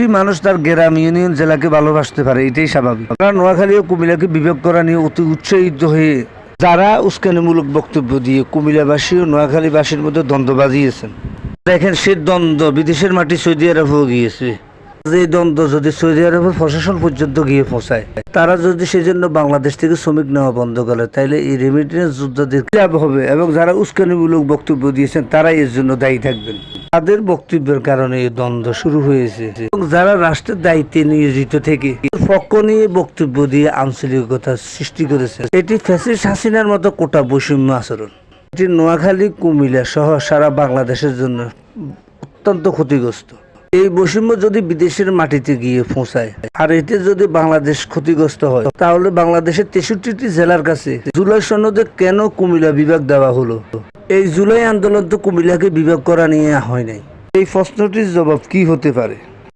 মানুষ তার গ্রাম, ইউনিয়ন, জেলাকে ভালোবাসতে পারে, এটাই স্বাভাবিক। কারণ নোয়াখালী ও কুমিল্লাকে বিবেক করা নিয়ে অতি উৎসাহিত হয়ে যারা উস্কানিমূলক বক্তব্য দিয়ে কুমিল্লাবাসী ও নোয়াখালীবাসীর মধ্যে দ্বন্দ্ব বাজিয়েছেন। দেখেন, সে দ্বন্দ্ব বিদেশের মাটি সৌদি আরবেও গিয়েছে। যে দ্বন্দ্ব যদি সৌদি আরবের প্রশাসন পর্যন্ত গিয়ে পৌঁছায়, তারা যদি সেজন্য বাংলাদেশ থেকে শ্রমিক নেওয়া বন্ধ করে, তাইলে এই রেমিটেন্স যোদ্ধাদের কি লাভ হবে এবং যারা উস্কানিমূলক বক্তব্য দিয়েছেন, তারাই এর জন্য দায়ী থাকবেন। তাদের বক্তব্যের কারণে এই দ্বন্দ্ব শুরু হয়েছে। যারা রাষ্ট্রের দায়িত্বে নিয়োজিত থেকে পক্ষ নিয়ে বক্তব্য দিয়ে আঞ্চলিকতা সৃষ্টি করেছে, এটি ফ্যাসিস্ট হাসিনার মতো কোটা বৈষম্য আচরণ। এটি নোয়াখালী, কুমিল্লা সহ সারা বাংলাদেশের জন্য অত্যন্ত ক্ষতিগ্রস্ত। এই বৈষম্য যদি বিদেশের মাটিতে গিয়ে পৌঁছায়, আর এতে যদি বাংলাদেশ ক্ষতিগ্রস্ত হয়, তাহলে বাংলাদেশের তেষট্টিটি জেলার কাছে জুলাই সনদে কেন কুমিল্লা বিভাগ দেওয়া হলো? এই জুলাই আন্দোলন তো কুমিল্লাকে বিভাগ করা নিয়ে হয় নাই। এই প্রশ্নটির জবাব কি হতে পারে?